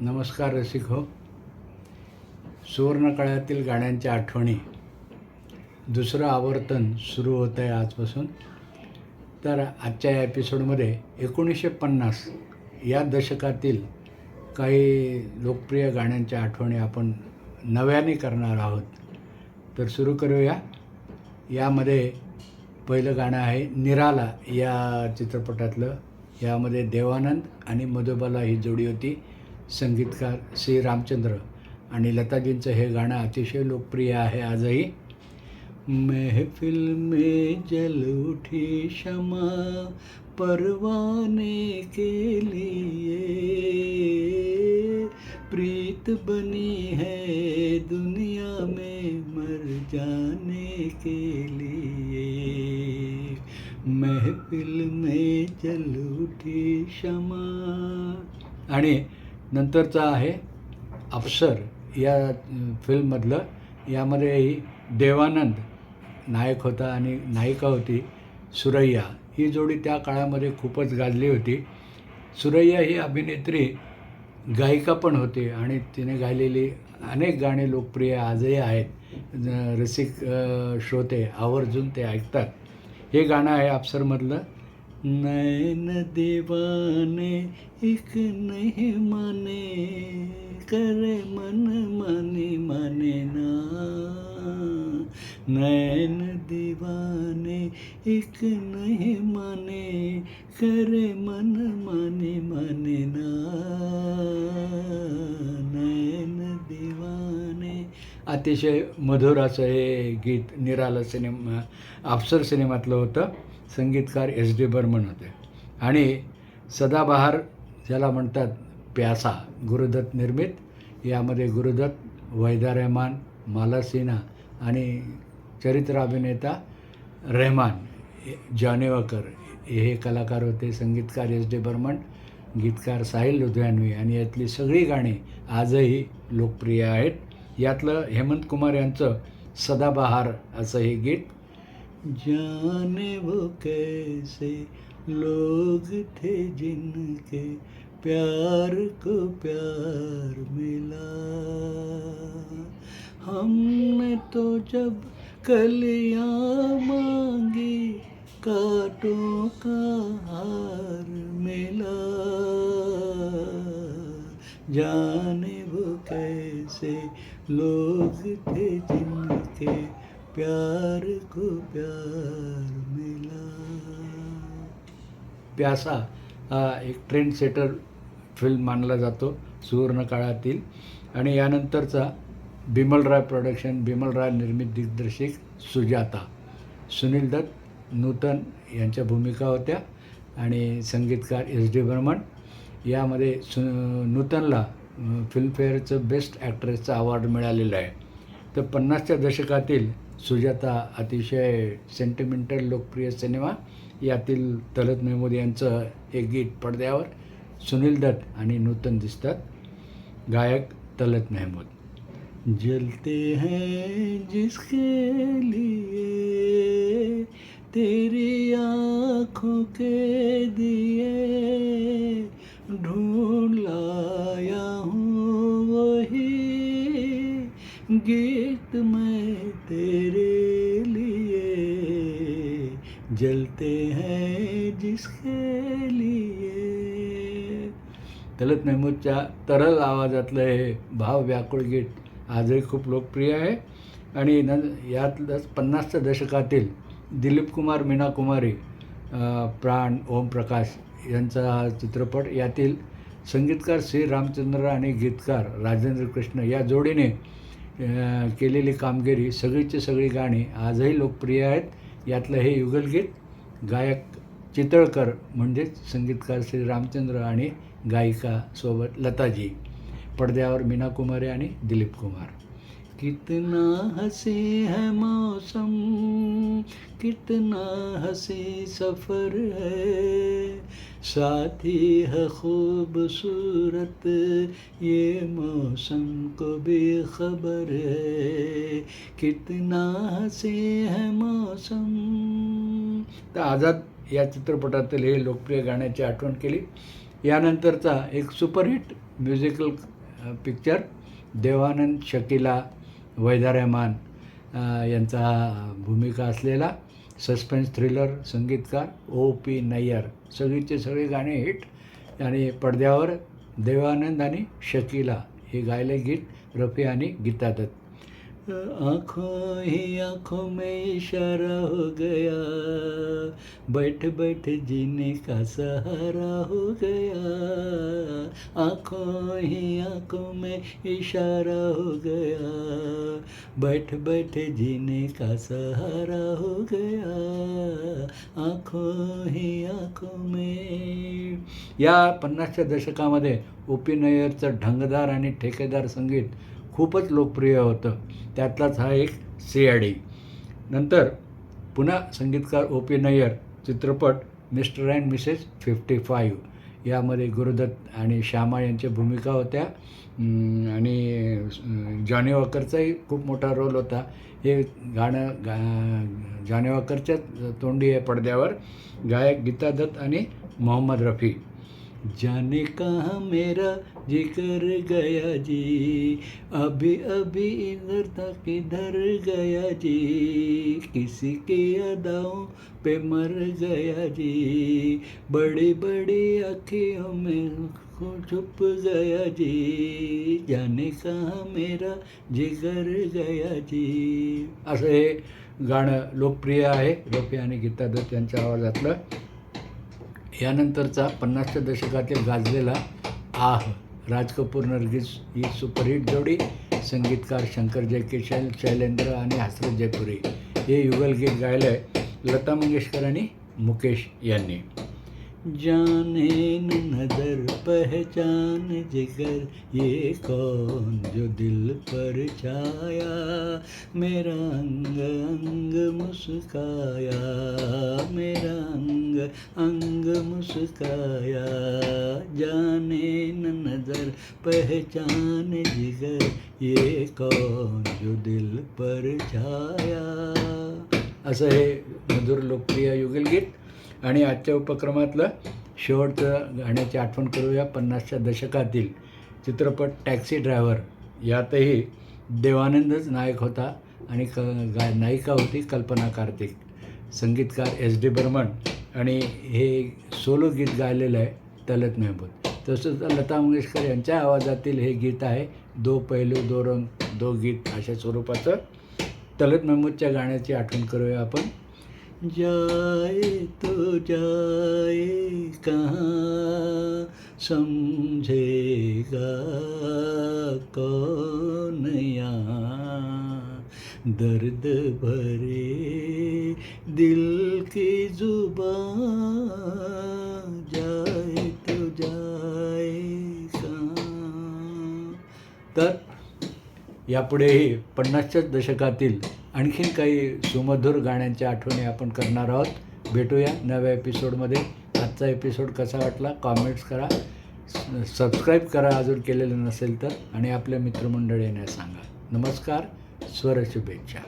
नमस्कार रसिक हो. सुवर्णकाळातील गाण्यांच्या आठवणी. दुसरं आवर्तन सुरू होतं आहे आजपासून. तर आजच्या या एपिसोडमध्ये एकोणीसशे पन्नास या दशकातील काही लोकप्रिय गाण्यांच्या आठवणी आपण नव्याने करणार आहोत. तर सुरू करूया. यामध्ये पहिलं गाणं आहे निराला या चित्रपटातलं. यामध्ये देवानंद आणि मधुबाला ही जोडी होती. संगीतकार श्री रामचंद्र आणि लताजींचं हे गाणं अतिशय लोकप्रिय आहे आजही. महफिल में जल उठी क्षमा परवाने के लिए. प्रीत बनी है दुनिया में मर जाने के लिए. महफिल में जल उठी क्षमा आणि नंतरचा आहे अप्सर या फिल्ममधलं. यामध्येही देवानंद नायक होता आणि नायिका होती सुरैया. ही जोडी त्या काळामध्ये खूपच गाजली होती. सुरैया ही अभिनेत्री गायिका पण होती आणि तिने गायलेली अनेक गाणी लोकप्रिय आजही आहेत. रसिक श्रोते आवर्जून ते ऐकतात. हे गाणं आहे अप्सरमधलं नैन दीवाने एक नहीं माने करे मन माने माने ना. नयन दीवाने एक नहीं माने करे मन माने माने ना. नयन अतिशय मधुर असं हे गीत निराला सिनेमा अप्सर सिनेमातलं होतं. संगीतकार एस डी बर्मन होते. आणि सदाबहार ज्याला म्हणतात प्यासा गुरुदत्त निर्मित. यामध्ये गुरुदत्त वैदा रेहमान माला सिन्हा आणि चरित्र अभिनेता रेहमान जानेवाकर. हे कलाकार होते संगीतकार एस डी बर्मन गीतकार साहिल लुधियानवी आणि यातली सगळी गाणी आजही लोकप्रिय आहेत. यातलं हेमंत कुमार यांचं सदाबहार असं हे गीत. जाने वो कैसे लोग थे जिनके प्यार को प्यार मिला। हमने तो जब कलियां मांगी कांटों का हार मिला। जाने वो कैसे लोग थे जिनके प्यार को प्यार मिला। प्यासा हा एक ट्रेंड सेटर फिल्म मानला जातो सुवर्ण काळातील. आणि यानंतरचा बिमल राय प्रोडक्शन बिमल राय निर्मित दिग्दर्शक सुजाता. सुनील दत्त नूतन यांच्या भूमिका होत्या. आणि संगीतकार एस डी बर्मन. यामध्ये सु नूतनला फिल्मफेअरचं बेस्ट ॲक्ट्रेसचा अवॉर्ड मिळालेला आहे. तर पन्नासच्या दशकातील सुजाता अतिशय सेंटिमेंटल लोकप्रिय सिनेमा यातील तलत मेहमूद यांचं एक गीत पडद्यावर सुनील दत्त आणि नूतन दिसतात. गायक तलत मेहमूद. जलते हैं जिसके लिए तेरी आँखों के दिए ढूंढ लाया हूँ वही गीत मैं तेरे लिए। जलते हैं जिसके लिए। तलत महमूदच्या तरल आवाजातलं हे भाव व्याकुळ गीत आजही खूप लोकप्रिय आहे. आणि न यातलंच पन्नासच्या दशकातील दिलीप कुमार मीना कुमारी अं, प्राण ओमप्रकाश यांचा हा चित्रपट यातील संगीतकार श्री रामचंद्र आणि गीतकार राजेंद्र कृष्ण या जोडीने केलेली कामगिरी सगळीची सगळी गाणी आजही लोकप्रिय आहेत. यातलं हे युगलगीत गायक चितळकर म्हणजेच संगीतकार श्री रामचंद्र आणि गायिका सोबत लताजी पडद्यावर मीना कुमारी आणि दिलीप कुमार. कितना हसी है मौसम कितना हसी सफ़र है। साथी है खूबसूरत ये मौसम को भी खबर है। कितना हसी है मौसम। तर आझाद या चित्रपटातील हे लोकप्रिय गाण्याची आठवण केली. यानंतरचा एक superhit musical picture Dev Anand Shakila Waheeda Rehman यांचा भूमिका असलेला सस्पेन्स थ्रिलर संगीतकार ओ पी नय्यर. सगळीचे सगळे गाणे हिट. आणि पडद्यावर देवानंद आणि शकीला हे गायले गीत रफी आणि गीता दत्त. आँखों ही आँखों में इशारा हो गया. बैठ बैठ जीने का सहारा हो गया। आँखों ही आँखों में इशारा हो गया। बैठ बैठ जीने का सहारा हो गया। आँखों ही आँखों में। या पन्नासच्या दशकामध्ये ओपी पी ढंगदार आणि ठेकेदार संगीत खूपच लोकप्रिय होतं. त्यातलाच हा एक सियाडी नंतर पुन्हा संगीतकार ओ पी नय्यर चित्रपट mister and missus fifty five. यामध्ये गुरुदत्त आणि श्यामा यांच्या भूमिका होत्या. आणि जॉनी वॉकरचाही खूप मोठा रोल होता. हे गाणं गा जॉनी वॉकरच्याच तोंडी आहे पडद्यावर. गायक गीता दत्त आणि मोहम्मद रफी. जाने कहाँ मेरा जिक्र गया जी। अभी अभी इधर था किधर गया जी। किसी के अदाओं पे मर गया जी। बड़ी बड़ी आँखियों में छुप गया जी। जाने कहाँ मेरा जिगर गया जी। असं हे गाणं लोकप्रिय आहे. लोकप्रिय आणि गीता दत्त यांच्या आवाजातलं यानंतरचा पन्नासच्या दशकातील गाजलेला आह राज कपूर नरगिस ही सुपरहिट जोडी संगीतकार शंकर जयकिशन शैलेंद्र आणि हसरत जयपुरी. हे युगल गीत गायलं आहे लता मंगेशकर आणि मुकेश यांनी. जाने न नजर पहचान जिगर ये कौन जो दिल पर छाया मेरा अंग अंग मुस्काया मेरा अंग अंग मुस्काया। जाने न नजर पहचान जिगर ये कौन जो दिल पर छाया। असं हे मधुर लोकप्रिय युगलगीत आणि आजच्या उपक्रमातलं शेवटचं गाण्याची आठवण करूया पन्नासच्या दशकातील चित्रपट टॅक्सी ड्रायव्हर. यातही देवानंदच नायक होता आणि क गा नायिका होती कल्पना कार्तिक. संगीतकार एस डी बर्मन आणि हे सोलो गीत गायलेलं आहे तलत महबूद तसंच लता मंगेशकर यांच्या आवाजातील हे गीत आहे दो पैलू दो रंग दो गीत अशा स्वरूपाचं तलत महमूदच्या गाण्याची आठवण करूया आपण. जाए तो जाए कहाँ समझेगा कौन यहाँ? दर्द भरे दिल की जुबान जाए तो जाए कहाँ? तर यापुढेही पन्नासच्या दशकातील आणखीन काही सुमधुर गाण्यांच्या आठवणी आपण करणार आहोत. भेटूया नव्या एपिसोडमध्ये. आजचा एपिसोड कसा वाटला कॉमेंट्स करा. सबस्क्राईब करा अजून केलेलं नसेल तर. आणि आपल्या मित्रमंडळीने सांगा. नमस्कार. स्वर शुभेच्छा